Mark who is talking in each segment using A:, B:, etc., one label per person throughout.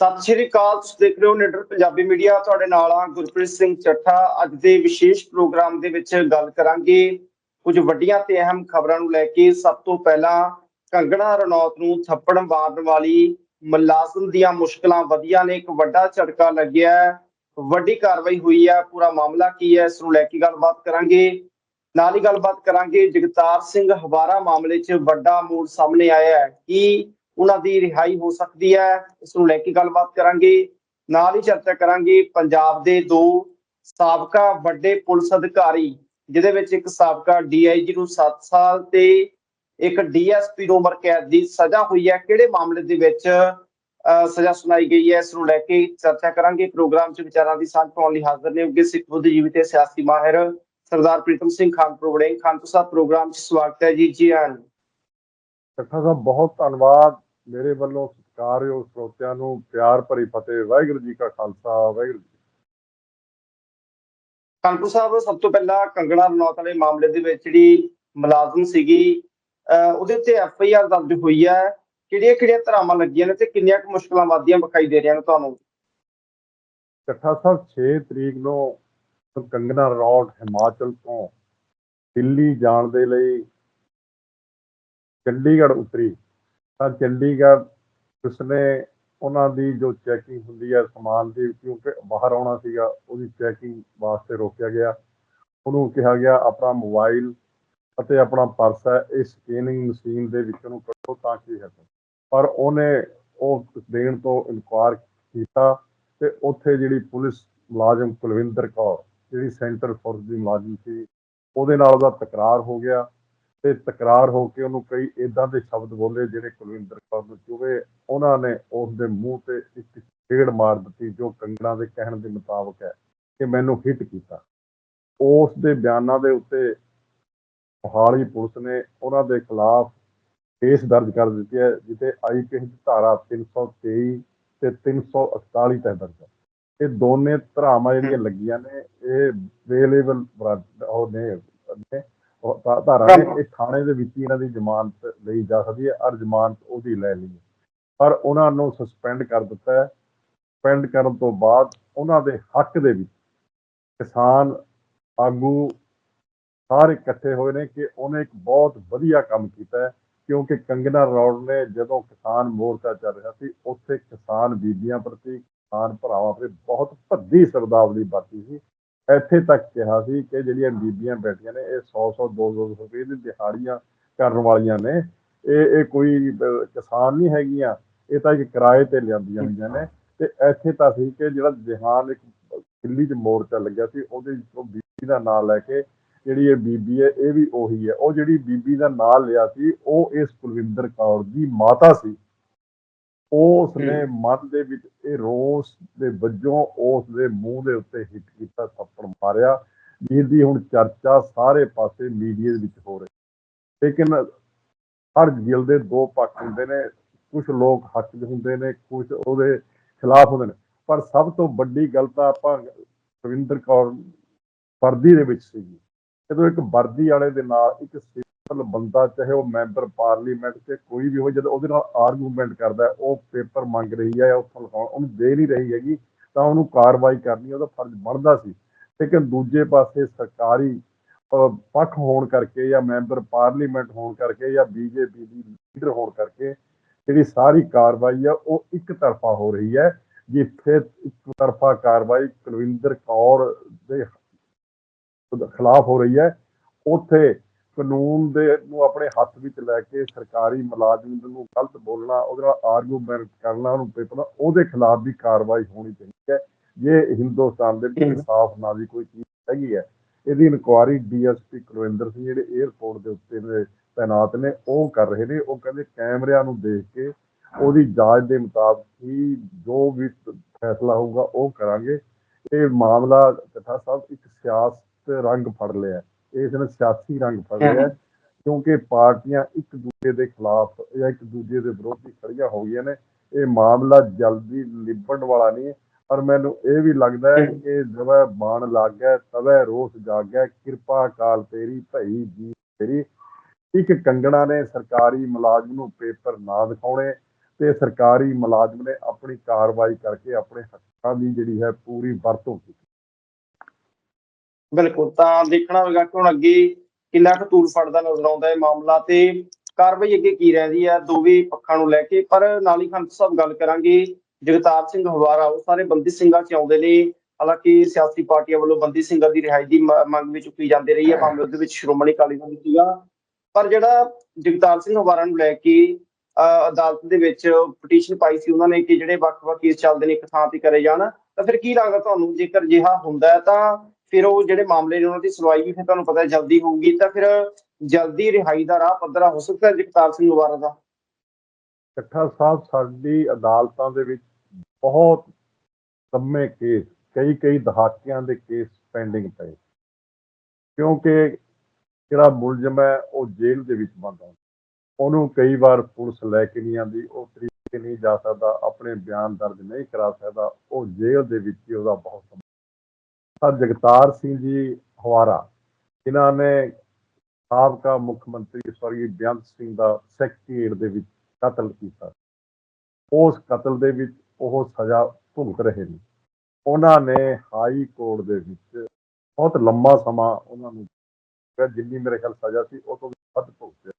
A: ਸਤਿ ਸ਼੍ਰੀ ਅਕਾਲ, ਤੁਸੀਂ ਦੇਖ ਰਹੇ ਹੋ ਨਿਡਰ ਪੰਜਾਬੀ ਮੀਡੀਆ। ਤੁਹਾਡੇ ਨਾਲ ਆ ਗੁਰਪ੍ਰੀਤ ਸਿੰਘ ਚੱਠਾ। ਅੱਜ ਦੇ ਵਿਸ਼ੇਸ਼ ਪ੍ਰੋਗਰਾਮ ਦੇ ਵਿੱਚ ਗੱਲ ਕਰਾਂਗੇ। ਕੁਝ ਵੱਡੀਆਂ ਤੇ ਅਹਿਮ ਖਬਰਾਂ ਨੂੰ ਲੈ ਕੇ। ਸਭ ਤੋਂ ਪਹਿਲਾਂ ਕੰਗਣਾ ਰਣੌਤ ਨੂੰ ਥੱਪੜ ਮਾਰਨ ਵਾਲੀ ਮੁਲਾਜ਼ਮ ਦੀਆਂ ਮੁਸ਼ਕਲਾਂ ਵਧੀਆਂ ਨੇ। ਇੱਕ ਵੱਡਾ ਝਟਕਾ ਲੱਗਿਆ ਵੱਡੀ ਕਾਰਵਾਈ ਹੋਈ ਹੈ। ਪੂਰਾ ਮਾਮਲਾ ਕੀ ਹੈ, ਇਸ ਨੂੰ ਲੈ ਕੇ ਗੱਲਬਾਤ ਕਰਾਂਗੇ। ਨਾਲ ਹੀ ਗੱਲਬਾਤ ਕਰਾਂਗੇ ਜਗਤਾਰ ਸਿੰਘ ਹਵਾਰਾ ਮਾਮਲੇ 'ਚ। ਵੱਡਾ ਮੋੜ ਸਾਹਮਣੇ ਆਇਆ ਹੈ ਕਿ ਉਹਨਾਂ ਦੀ ਰਿਹਾਈ ਹੋ ਸਕਦੀ ਹੈ। ਇਸ ਨੂੰ ਲੈ ਕੇ ਗੱਲਬਾਤ ਕਰਾਂਗੇ। ਨਾਲ ਹੀ ਚਰਚਾ ਕਰਾਂਗੇ ਪੰਜਾਬ ਦੇ ਦੋ ਸਾਬਕਾ ਵੱਡੇ ਪੁਲਿਸ ਅਧਿਕਾਰੀ, ਜਿਹਦੇ ਵਿੱਚ ਇੱਕ ਸਾਬਕਾ ਡੀਆਈਜੀ ਨੂੰ 7 ਸਾਲ ਤੇ ਇੱਕ ਡੀਐਸਪੀ ਨੂੰ ਉਮਰ ਕੈਦ ਦੀ ਸਜ਼ਾ ਹੋਈ ਹੈ। ਕਿਹੜੇ ਮਾਮਲੇ ਦੇ ਵਿੱਚ ਸਜ਼ਾ ਸੁਣਾਈ ਗਈ ਹੈ? ਇਸ ਨੂੰ ਲੈ ਕੇ ਚਰਚਾ ਕਰਾਂਗੇ। ਪ੍ਰੋਗਰਾਮ 'ਚ ਵਿਚਾਰਾਂ ਦੀ ਸਾਂਝ ਪਾਉਣ ਲਈ ਹਾਜ਼ਰ ਨੇ ਉੱਗੇ ਸਿੱਖ ਬੁੱਧੀਜੀਵੀ ਤੇ ਸਿਆਸੀ ਮਾਹਿਰ ਸਰਦਾਰ ਪ੍ਰੀਤਮ ਸਿੰਘ ਖਾਨਪੁਰ ਵੜੇ ਖਾਨਪੁਰ ਸਾਹਿਬ, ਪ੍ਰੋਗਰਾਮ 'ਚ ਸਵਾਗਤ ਹੈ ਜੀ। ਜੀ ਆਇਆਂ
B: ਸਾਹਿਬ ਬਹੁਤ ਧੰਨਵਾਦ। ਮੇਰੇ ਵੱਲੋਂ ਸਤਿਕਾਰਯੋਗ ਸਰੋਤਿਆਂ ਨੂੰ ਪਿਆਰ ਭਰੀ ਫਤਿਹ ਵਾਹਿਗੁਰੂ ਜੀ ਕਾ ਖਾਲਸਾ ਵਾਹਿਗੁਰੂ ਜੀ
A: ਕਾਨਪੁਰ ਸਾਹਿਬ ਸਭ ਤੋਂ ਪਹਿਲਾਂ ਕੰਗਣਾ ਰਣੌਤ ਵਾਲੇ ਮਾਮਲੇ ਦੇ ਵਿੱਚ ਜਿਹੜੀ ਮੁਲਾਜ਼ਮ ਸੀਗੀ ਉਹਦੇ ਉੱਤੇ ਐਫ ਆਈ ਆਰ ਦਰਜ ਹੋਈ ਹੈ। ਕਿਹੜੀਆਂ ਕਿਹੜੀਆਂ ਧਰਾਵਾਂ ਲੱਗੀਆਂ ਨੇ ਤੇ ਕਿੰਨੀਆਂ ਕੁ ਮੁਸ਼ਕਲਾਂ ਵੱਧਦੀਆਂ ਵਿਖਾਈ ਦੇ ਰਹੀਆਂ ਨੇ ਤੁਹਾਨੂੰ?
B: ਸੱਠਾ ਸਾਹਿਬ 6 ਤਰੀਕ ਨੂੰ ਕੰਗਨਾ ਰੌਡ ਹਿਮਾਚਲ ਤੋਂ ਦਿੱਲੀ ਜਾਣ ਦੇ ਲਈ ਚੰਡੀਗੜ੍ਹ ਉਤਰੀ। ਤਾਂ ਚੰਡੀਗੜ੍ਹ ਉਸਨੇ ਉਹਨਾਂ ਦੀ ਜੋ ਚੈਕਿੰਗ ਹੁੰਦੀ ਹੈ ਸਮਾਨ ਦੀ, ਕਿਉਂਕਿ ਬਾਹਰ ਆਉਣਾ ਸੀਗਾ, ਉਹਦੀ ਚੈਕਿੰਗ ਵਾਸਤੇ ਰੋਕਿਆ ਗਿਆ। ਉਹਨੂੰ ਕਿਹਾ ਗਿਆ, ਆਪਣਾ ਮੋਬਾਈਲ ਅਤੇ ਆਪਣਾ ਪਰਸ ਹੈ, ਇਹ ਸਕੈਨਿੰਗ ਮਸ਼ੀਨ ਦੇ ਵਿੱਚ ਉਹਨੂੰ ਕੱਢੋ ਤਾਂ ਕਿ ਹੈ। ਪਰ ਉਹਨੇ ਉਹ ਦੇਣ ਤੋਂ ਇਨਕਾਰ ਕੀਤਾ ਤੇ ਉੱਥੇ ਜਿਹੜੀ ਪੁਲਿਸ ਮੁਲਾਜ਼ਮ ਕੁਲਵਿੰਦਰ ਕੌਰ, ਜਿਹੜੀ ਸੈਂਟਰ ਫੋਰਸ ਦੀ ਮੁਲਾਜ਼ਮ ਸੀ, ਉਹਦੇ ਨਾਲ ਉਹਦਾ ਤਕਰਾਰ ਹੋ ਗਿਆ। ਤੇ ਤਕਰਾਰ ਹੋ ਕੇ ਉਹਨੂੰ ਕਈ ਇਦਾਂ ਦੇ ਸ਼ਬਦ ਬੋਲੇ ਜਿਹੜੇ ਕੁਲਵਿੰਦਰ ਕੌਰ ਨੂੰ ਚੁਭੇ ਉਹਨਾਂ ਨੇ ਉਸ ਦੇ ਮੂੰਹ ਤੇ ਇੱਕ ਛੇੜ ਮਾਰ ਦਿੱਤੀ ਜੋ ਕੰਗਣਾ ਦੇ ਕਹਿਣ ਦੇ ਮੁਤਾਬਕ ਹੈ ਕਿ ਮੈਨੂੰ ਹਿੱਟ ਕੀਤਾ। ਉਸ ਦੇ ਬਿਆਨਾਂ ਦੇ ਉੱਤੇ ਮੋਹਾਲੀ ਪੁਲਿਸ ਨੇ ਉਹਨਾਂ ਦੇ ਖਿਲਾਫ ਕੇਸ ਦਰਜ ਕਰ ਦਿੱਤੀ ਹੈ ਜਿੱਤੇ ਆਈਪੀਐਸ ਦੀ ਧਾਰਾ 323 ਤੇ 341 ਤਹਿਤ ਦਰਜ ਹੈ। ਇਹ ਦੋਨੇ ਧਾਰਾਵਾਂ ਜਿਹੜੀਆਂ ਲੱਗੀਆਂ ਨੇ, ਇਹ ਵੇਲੇਬਲ ਉਹ ਨੇ ਧਾਰਾ ਨੇ ਇਹ ਥਾਣੇ ਦੇ ਵਿੱਚ ਹੀ ਇਹਨਾਂ ਦੀ ਜ਼ਮਾਨਤ ਲਈ ਜਾ ਸਕਦੀ ਹੈ ਔਰ ਜ਼ਮਾਨਤ ਉਹਦੀ ਲੈ ਲਈ। ਪਰ ਉਹਨਾਂ ਨੂੰ ਸਸਪੈਂਡ ਕਰ ਦਿੱਤਾ ਹੈ। ਸਸਪੈਂਡ ਕਰਨ ਤੋਂ ਬਾਅਦ ਉਹਨਾਂ ਦੇ ਹੱਕ ਦੇ ਵਿੱਚ ਕਿਸਾਨ ਆਗੂ ਸਾਰੇ ਇਕੱਠੇ ਹੋਏ ਨੇ ਕਿ ਉਹਨੇ ਇੱਕ ਬਹੁਤ ਵਧੀਆ ਕੰਮ ਕੀਤਾ ਹੈ ਕਿਉਂਕਿ ਕੰਗਨਾ ਰੌਡ ਨੇ ਜਦੋਂ ਕਿਸਾਨ ਮੋਰਚਾ ਚੱਲ ਰਿਹਾ ਸੀ ਉੱਥੇ ਕਿਸਾਨ ਬੀਬੀਆਂ ਪ੍ਰਤੀ ਕਿਸਾਨ ਭਰਾਵਾਂ ਪ੍ਰਤੀ ਬਹੁਤ ਭੱਦੀ ਸ਼ਬਦਾਵਲੀ ਵਰਤੀ ਸੀ। ਇੱਥੇ ਤੱਕ ਕਿਹਾ ਸੀ ਕਿ ਜਿਹੜੀਆਂ ਬੀਬੀਆਂ ਬੈਠੀਆਂ ਨੇ, ਇਹ 100 100 200 ਰੁਪਏ ਦੀ ਦਿਹਾੜੀਆਂ ਕਰਨ ਵਾਲੀਆਂ ਨੇ। ਇਹ ਇਹ ਕੋਈ ਕਿਸਾਨ ਨਹੀਂ ਹੈਗੀਆਂ। ਇਹ ਤਾਂ ਇੱਕ ਕਿਰਾਏ ਤੇ ਲਿਆਂਦੀਆਂ ਹੋਈਆਂ ਨੇ। ਤੇ ਇੱਥੇ ਤਾਂ ਸੀ ਕਿ ਜਿਹੜਾ ਜਹਾਨ ਇੱਕ ਦਿੱਲੀ 'ਚ ਮੋਰਚਾ ਲੱਗਿਆ ਸੀ, ਉਹਦੇ ਵਿੱਚੋਂ ਬੀਬੀ ਦਾ ਨਾਮ ਲੈ ਕੇ ਜਿਹੜੀ ਇਹ ਬੀਬੀ ਹੈ, ਇਹ ਵੀ ਉਹੀ ਹੈ। ਉਹ ਜਿਹੜੀ ਬੀਬੀ ਦਾ ਨਾਮ ਲਿਆ ਸੀ, ਉਹ ਇਸ ਕੁਲਵਿੰਦਰ ਕੌਰ ਦੀ ਮਾਤਾ ਸੀ। ਉਸ ਨੇ ਮਨ ਦੇ ਵਿੱਚ ਇਹ ਰੋਸ ਦੇ ਵਜੋਂ ਉਸ ਦੇ ਮੂੰਹ ਦੇ ਉੱਤੇ ਹਿੱਟ ਕੀਤਾ ਥੱਪੜ ਮਾਰਿਆ। ਜਿਹਦੀ ਹੁਣ ਚਰਚਾ ਸਾਰੇ ਪਾਸੇ ਮੀਡੀਆ ਦੇ ਵਿੱਚ ਹੋ ਰਹੀ ਲੇਕਿਨ ਹਰ ਗਿਲ ਦੇ ਦੋ ਪੱਖ ਹੁੰਦੇ ਨੇ। ਕੁਝ ਲੋਕ ਹੱਕ 'ਚ ਹੁੰਦੇ ਨੇ ਕੁਝ ਉਹਦੇ ਖਿਲਾਫ ਹੁੰਦੇ ਨੇ। ਪਰ ਸਭ ਤੋਂ ਵੱਡੀ ਗੱਲ ਤਾਂ ਆਪਾਂ ਰਵਿੰਦਰ ਕੌਰ ਵਰਦੀ ਦੇ ਵਿੱਚ ਸੀਗੀ। ਜਦੋਂ ਇੱਕ ਵਰਦੀ ਵਾਲੇ ਦੇ ਨਾਲ ਇੱਕ ਸਿੰਪਲ ਬੰਦਾ, ਚਾਹੇ ਉਹ ਮੈਂਬਰ ਪਾਰਲੀਮੈਂਟ ਤੇ ਕੋਈ ਵੀ ਹੋਵੇ, ਜਦੋਂ ਉਹਦੇ ਨਾਲ ਆਰਗੂਮੈਂਟ ਕਰਦਾ, ਉਹ ਪੇਪਰ ਮੰਗ ਰਹੀ ਹੈ ਉੱਥੋਂ ਲਿਖਾਉਣ ਉਹਨੂੰ ਦੇ ਨਹੀਂ ਰਹੀ ਹੈਗੀ, ਤਾਂ ਉਹਨੂੰ ਕਾਰਵਾਈ ਕਰਨੀ, ਉਹਦਾ ਫਰਜ਼ ਬਣਦਾ ਸੀ। ਲੇਕਿਨ ਦੂਜੇ ਪਾਸੇ ਸਰਕਾਰੀ ਪੱਖ ਹੋਣ ਕਰਕੇ ਜਾਂ ਮੈਂਬਰ ਪਾਰਲੀਮੈਂਟ ਹੋਣ ਕਰਕੇ ਜਾਂ ਬੀਜੇਪੀ ਦੀ ਲੀਡਰ ਹੋਣ ਕਰਕੇ ਜਿਹੜੀ ਸਾਰੀ ਕਾਰਵਾਈ ਆ, ਉਹ ਇੱਕ ਤਰਫਾ ਹੋ ਰਹੀ ਹੈ, ਜਿੱਥੇ ਇੱਕ ਤਰਫਾ ਕਾਰਵਾਈ ਕੁਲਵਿੰਦਰ ਕੌਰ ਦੇ ਖਿਲਾਫ ਹੋ ਰਹੀ ਹੈ। ਉੱਥੇ ਕਾਨੂੰਨ ਦੇ ਨੂੰ ਆਪਣੇ ਹੱਥ ਵਿੱਚ ਲੈ ਕੇ ਸਰਕਾਰੀ ਮੁਲਾਜ਼ਮ ਨੂੰ ਗਲਤ ਬੋਲਣਾ, ਉਹਦੇ ਆਰਗੂਮੈਂਟ ਕਰਨਾ, ਉਹਨੂੰ ਪੇਪਰ ਉਹਦੇ ਖਿਲਾਫ ਵੀ ਕਾਰਵਾਈ ਹੋਣੀ ਚਾਹੀਦੀ ਹੈ। ਜੇ ਹਿੰਦੁਸਤਾਨ ਦੇ ਵਿੱਚ ਇਨਸਾਫ ਨਾਲ ਦੀ ਕੋਈ ਚੀਜ਼ ਹੈਗੀ ਹੈ, ਇਹਦੀ ਇਨਕੁਆਰੀ ਡੀਐਸਪੀ ਕੁਲਵਿੰਦਰ ਸਿੰਘ ਜਿਹੜੇ 에ਅਰਪੋਰਟ ਦੇ ਉੱਤੇ ਨੇ, ਤੈਨਾਤ ਨੇ, ਉਹ ਕਰ ਰਹੇ ਨੇ। ਉਹ ਕਹਿੰਦੇ ਕੈਮਰਿਆਂ ਨੂੰ ਦੇਖ ਕੇ ਉਹਦੀ ਜਾਂਚ ਦੇ ਮੁਤਾਬਕ ਹੀ ਜੋ ਵੀ ਫੈਸਲਾ ਹੋਊਗਾ ਉਹ ਕਰਾਂਗੇ। ਇਹ ਮਾਮਲਾ ਕਥਾ ਸਾਹਿਬ ਇੱਕ ਸਿਆਸਤ ਰੰਗ ਫੜ ਲਿਆ। ਇਸ ਨੇ ਸਿਆਸੀ ਰੰਗ ਫੜ ਲਿਆ ਕਿਉਂਕਿ ਪਾਰਟੀਆਂ ਇੱਕ ਦੂਜੇ ਦੇ ਖਿਲਾਫ ਜਾਂ ਇੱਕ ਦੂਜੇ ਦੇ ਵਿਰੋਧੀ ਖੜੀਆਂ ਹੋ ਗਈਆਂ ਨੇ। ਇਹ ਮਾਮਲਾ ਜਲਦੀ ਨਿਬੜਨ ਵਾਲਾ ਨਹੀਂ ਪਰ ਮੈਨੂੰ ਇਹ ਵੀ ਲੱਗਦਾ ਹੈ ਕਿ ਜਵੇ ਬਾਣ ਲੱਗ ਗਿਆ ਤਵੇ ਰੋਸ ਜਾਗ ਗਿਆ ਕਿਰਪਾ ਕਾਲ ਤੇਰੀ ਭਈ ਜੀ ਤੇਰੀ। ਇੱਕ ਕੰਗਣਾ ਨੇ ਸਰਕਾਰੀ ਮੁਲਾਜ਼ਮ ਨੂੰ ਪੇਪਰ ਨਾ ਦਿਖਾਉਣੇ ਤੇ ਸਰਕਾਰੀ ਮੁਲਾਜ਼ਮ ਨੇ ਆਪਣੀ ਕਾਰਵਾਈ ਕਰਕੇ ਆਪਣੇ ਹੱਕਾਂ ਦੀ ਜਿਹੜੀ ਹੈ ਪੂਰੀ ਵਰਤੋਂ ਕੀਤੀ।
A: ਬਿਲਕੁਲ ਤਾਂ ਦੇਖਣਾ ਹੋਵੇਗਾ ਕਿ ਹੁਣ ਅੱਗੇ ਕਿੰਨਾ ਕੁ ਤੂਰ ਫੜਦਾ ਨਜ਼ਰ ਆਉਂਦਾ ਹੈ ਮਾਮਲਾ ਤੇ ਕਾਰਵਾਈ ਅੱਗੇ ਕੀ ਰਹਿੰਦੀ ਹੈ ਦੋਵੇਂ ਪੱਖਾਂ ਨੂੰ ਲੈ ਕੇ ਪਰ ਨਾਲ ਹੀ ਖੰਡ ਸਾਹਿਬ ਗੱਲ ਕਰਾਂਗੇ ਜਗਤਾਰ ਸਿੰਘ ਹਵਾਰਾ ਉਹ ਸਾਰੇ ਬੰਦੀ ਸਿੰਘਾਂ ਚ ਆਉਂਦੇ ਨੇ ਹਾਲਾਂਕਿ ਸਿਆਸੀ ਪਾਰਟੀਆਂ ਵੱਲੋਂ ਬੰਦੀ ਸਿੰਘਾਂ ਦੀ ਰਿਹਾਈ ਦੀ ਮੰਗ ਵੀ ਚੁੱਕੀ ਜਾਂਦੀ ਰਹੀ ਹੈ ਮਾਮਲੇ ਉਹਦੇ ਵਿੱਚ ਸ਼੍ਰੋਮਣੀ ਅਕਾਲੀ ਦਲ ਸੀਗਾ। ਪਰ ਜਿਹੜਾ ਜਗਤਾਰ ਸਿੰਘ ਹਵਾਰਾ ਨੂੰ ਲੈ ਕੇ ਅਹ, ਅਦਾਲਤ ਦੇ ਵਿੱਚ ਪਟੀਸ਼ਨ ਪਾਈ ਸੀ ਉਹਨਾਂ ਨੇ ਕਿ ਜਿਹੜੇ ਵੱਖ-ਵੱਖ ਕੇਸ ਚੱਲਦੇ ਨੇ ਇੱਕ ਥਾਂ ਤੇ ਕਰੇ ਜਾਣ ਤਾਂ ਫਿਰ ਕੀ ਲੱਗਦਾ ਤੁਹਾਨੂੰ? ਜੇਕਰ ਅਜਿਹਾ ਹੁੰਦਾ ਹੈ ਤਾਂ ਫਿਰ ਉਹ ਜਿਹੜੇ ਮਾਮਲੇ ਨੇ, ਉਹਨਾਂ ਦੀ ਸੁਣਵਾਈ ਵੀ ਫਿਰ ਤੁਹਾਨੂੰ ਪਤਾ ਜਲਦੀ ਹੋਊਗੀ, ਤਾਂ ਫਿਰ ਜਲਦੀ ਰਿਹਾਈ ਦਾ ਰਾਹ ਪੱਧਰਾ ਹੋ ਸਕਦਾ ਜਗਤਾਰ ਸਿੰਘ ਹਵਾਰਾ ਦਾ?
B: ਚੱਠਾ ਸਾਹਿਬ, ਸਾਡੀ ਅਦਾਲਤਾਂ ਦੇ ਵਿੱਚ ਬਹੁਤ ਲੰਮੇ ਕੇਸ ਕਈ ਕਈ ਦਹਾਕਿਆਂ ਦੇ ਕੇਸ ਪੈਂਡਿੰਗ ਪਏ। ਕਿਉਂਕਿ ਜਿਹੜਾ ਮੁਲਜ਼ਮ ਹੈ, ਉਹ ਜੇਲ੍ਹ ਦੇ ਵਿੱਚ ਬੰਦ ਹੈ ਉਹਨੂੰ ਕਈ ਵਾਰ ਪੁਲਿਸ ਲੈ ਕੇ ਨਹੀਂ ਆਉਂਦੀ, ਉਹ ਤਰੀਕੇ ਨਹੀਂ ਜਾ ਸਕਦਾ, ਆਪਣੇ ਬਿਆਨ ਦਰਜ ਨਹੀਂ ਕਰਾ ਸਕਦਾ, ਉਹ ਜੇਲ੍ਹ ਦੇ ਵਿੱਚ ਹੀ ਉਹਦਾ ਬਹੁਤ ਸਮਾਂ ਜਗਤਾਰ ਸਿੰਘ ਜੀ ਹਵਾਰਾ, ਜਿਨ੍ਹਾਂ ਨੇ ਸਾਬਕਾ ਮੁੱਖ ਮੰਤਰੀ ਸਵਰਗੀ ਬੇਅੰਤ ਸਿੰਘ ਦਾ ਸੈਕਟਰੀਏਟ ਦੇ ਵਿੱਚ ਕਤਲ ਕੀਤਾ। ਉਸ ਕਤਲ ਦੇ ਵਿੱਚ ਉਹ ਸਜ਼ਾ ਭੁਗਤ ਰਹੇ ਨੇ। ਉਹਨਾਂ ਨੇ ਹਾਈ ਕੋਰਟ ਦੇ ਵਿੱਚ ਬਹੁਤ ਲੰਮਾ ਸਮਾਂ ਉਹਨਾਂ ਨੂੰ ਜਿੰਨੀ ਮੇਰੇ ਖਿਆਲ ਸਜ਼ਾ ਸੀ, ਉਹ ਤੋਂ ਵੀ ਵੱਧ ਭੁਗਤਿਆ।